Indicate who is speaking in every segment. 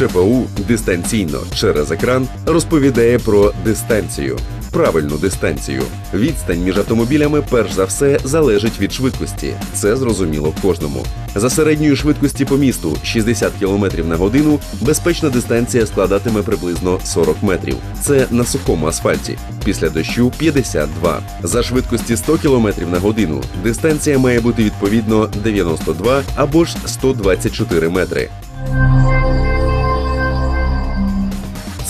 Speaker 1: ЧПУ дистанційно через екран розповідає про дистанцію. Правильну дистанцію. Відстань між автомобілями перш за все залежить від швидкості. Це зрозуміло кожному. За середньою швидкості по місту 60 км на годину безпечна дистанція складатиме приблизно 40 метрів. Це на сухому асфальті. Після дощу 52. За швидкості 100 км на годину дистанція має бути відповідно 92 або ж 124 метри.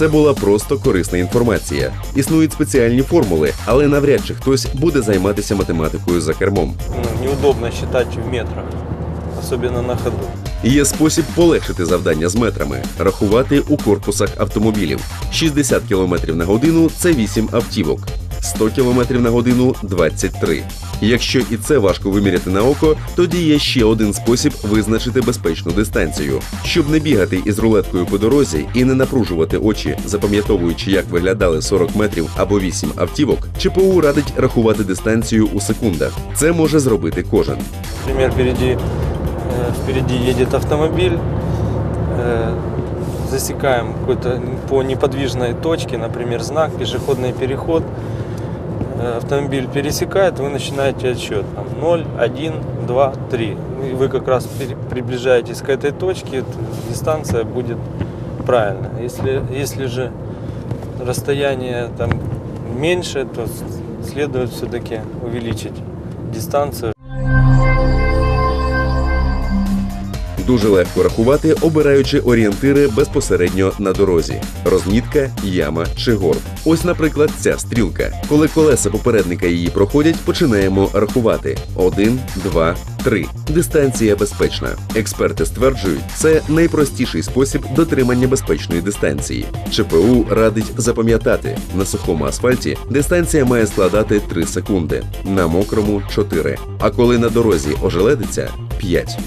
Speaker 1: Це була просто корисна інформація. Існують спеціальні формули, але навряд чи хтось буде займатися математикою за кермом.
Speaker 2: Ну, неудобно вважати в метрах, особливо на ходу.
Speaker 1: Є спосіб полегшити завдання з метрами, рахувати у корпусах автомобілів. 60 км на годину це 8 автівок. 100 км на годину 23. Якщо і це важко виміряти на око, тоді є ще один спосіб визначити безпечну дистанцію. Щоб не бігати із рулеткою по дорозі і не напружувати очі, запам'ятовуючи, як виглядали 40 метрів або 8 автівок, ЧПУ радить рахувати дистанцію у секундах. Це може зробити кожен.
Speaker 2: Например, впереди, э, впереди едет автомобиль, э, засекаем какой-то по неподвижной точке, например, знак, пешеходный переход. Э, Автомобиль пересекает, вы начинаете отсчет. Там 0, 1, 2, 3. И вы как раз приближаетесь к этой точке, то дистанция будет правильно. Если, если же расстояние там меньше, то следует все-таки увеличить дистанцию.
Speaker 1: Дуже легко рахувати, обираючи орієнтири безпосередньо на дорозі: розмітка, яма чи горб. Ось, наприклад, ця стрілка. Коли колеса попередника її проходять, починаємо рахувати: один, два, три. Дистанція безпечна. Експерти стверджують, це найпростіший спосіб дотримання безпечної дистанції. ЧПУ радить запам'ятати на сухому асфальті дистанція має складати 3 секунди, на мокрому 4. А коли на дорозі ожеледиться 5.